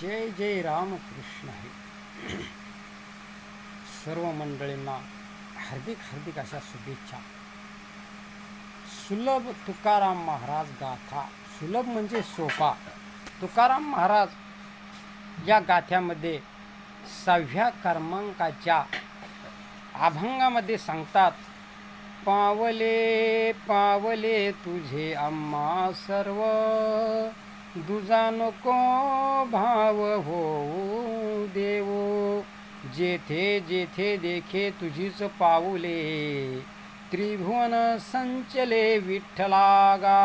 जय जय रामकृष्ण हरी सर्व मंडळींना हार्दिक हार्दिक अशा शुभेच्छा. सुलभ तुकाराम महाराज गाथा. सुलभ म्हणजे सोपा. तुकाराम महाराज या गाथ्यामध्ये सहाव्या क्रमांकाच्या अभंगामध्ये सांगतात पावले पावले तुझे आम्हा सर्व दुजा नको भाव होऊ देवो. जेथे जेथे देखे तुझीच पाऊले त्रिभुवन संचले विठ्ठलागा.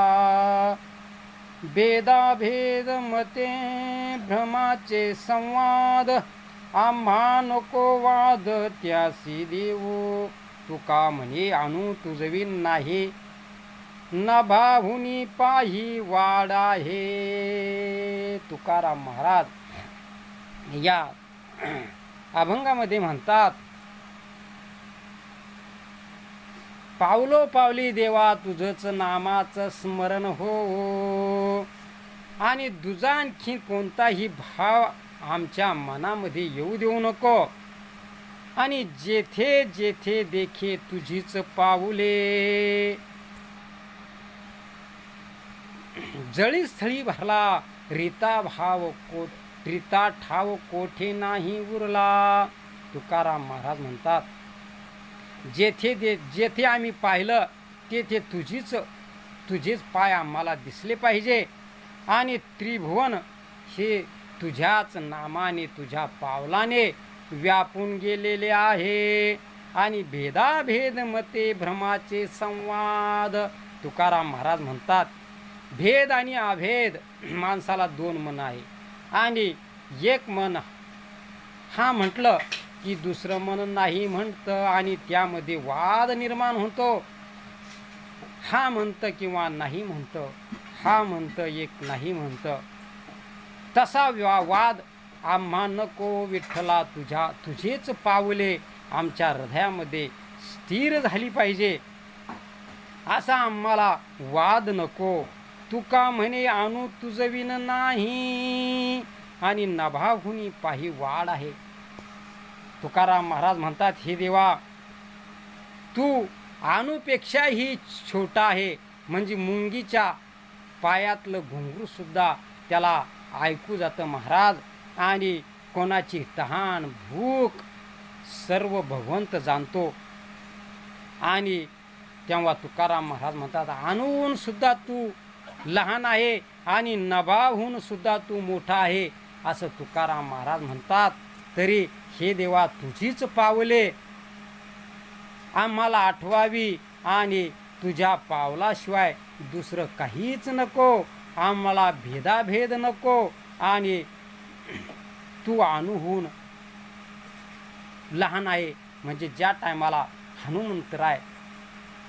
भेदाभेद मते भ्रमाचे संवाद आम्हा नको वाद त्यासी देवो. तुका म्हणे आणू तुझविन नाही नभाहुनी पाही वाडा हे. तुकाराम महाराज या अभंगामध्ये म्हणतात पावलो पावली देवा तुझंच नामाचं स्मरण हो. आणि दुजा आणखी कोणताही भाव आमच्या मनामध्ये येऊ देऊ नको. आणि जेथे जेथे देखे तुझीच पाऊले जळी स्थळी भरला रीता भाव को रीता ठाव कोठे नाही उरला? तुकाराम महाराज म्हणतात जेथे दे जेथे आम्ही पाहिलं तेथे तुझीच तुझेच पाय आम्हाला दिसले पाहिजे. आणि त्रिभुवन हे तुझ्याच नामाने तुझ्या पावलाने व्यापून गेलेले आहे. आणि भेदाभेद मते भ्रमाचे संवाद. तुकाराम महाराज म्हणतात भेद आणि अभेद माणसाला दोन मन आहे. आणि एक मन हा म्हटलं की दुसरं मन नाही म्हणतं आणि त्यामध्ये वाद निर्माण होतो. हा म्हणतं किंवा नाही म्हणतं हा म्हणतं एक नाही म्हणतं. तसा वा वाद आम्हा नको विठ्ठला तुझ्या तुझेच पावले आमच्या हृदयामध्ये स्थिर झाली पाहिजे. असा आम्हाला वाद नको. तुका म्हणे आणू तुझविन नाही? आणि नभाहुनी पाही वाढ आहे. तुकाराम महाराज म्हणतात हे देवा तू आणूपेक्षाही छोटा आहे. म्हणजे मुंगीच्या पायातलं घुंगरू सुद्धा त्याला ऐकू जातं महाराज. आणि कोणाची तहान भूक सर्व भगवंत जाणतो. आणि तेव्हा तुकाराम महाराज म्हणतात आणून सुद्धा तू लहान आहे आणि नभाहून सुद्धा तू मोठा आहे असं तुकाराम महाराज म्हणतात. तरी हे देवा तुझीच पावले. आम्हाला आठवावी आणि तुझ्या पावलाशिवाय दुसरं काहीच नको. आम्हाला भेदाभेद नको आणि तू अनुहून लहान आहे म्हणजे ज्या टायमाला हनुमंतराय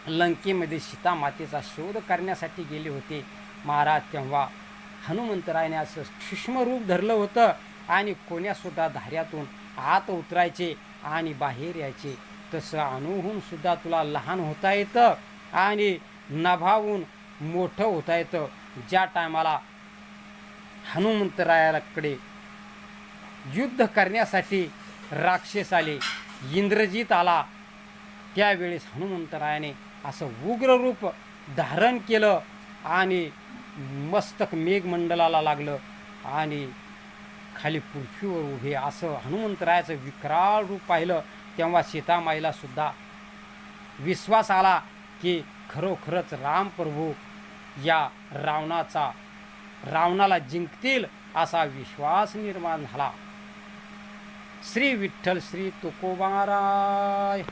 लंकेमध्ये सीतामातेचा शोध करण्यासाठी गेले होते महाराज तेव्हा हनुमंतरायने असं सूक्ष्म रूप धरलं होतं आणि कोण्यासुद्धा धाऱ्यातून आत उतरायचे आणि बाहेर यायचे. तसं अणूहून सुद्धा तुला लहान होता येतं आणि नभावून मोठं होता येतं. ज्या टायमाला हनुमंतरायाकडे युद्ध करण्यासाठी राक्षस आले इंद्रजीत आला त्यावेळेस हनुमंतरायाने असं उग्र रूप धारण केलं आणि मस्तक मेघमंडलाला लागलं आणि खाली पृथ्वीवर उभे असं हनुमंतरायाचं विकराळ रूप पाहिलं. तेव्हा सीतामाईला सुद्धा विश्वास आला की खरोखरच रामप्रभू या रावणाचा रावणाला जिंकतील असा विश्वास निर्माण झाला. श्री विठ्ठल श्री तुकोबाराय.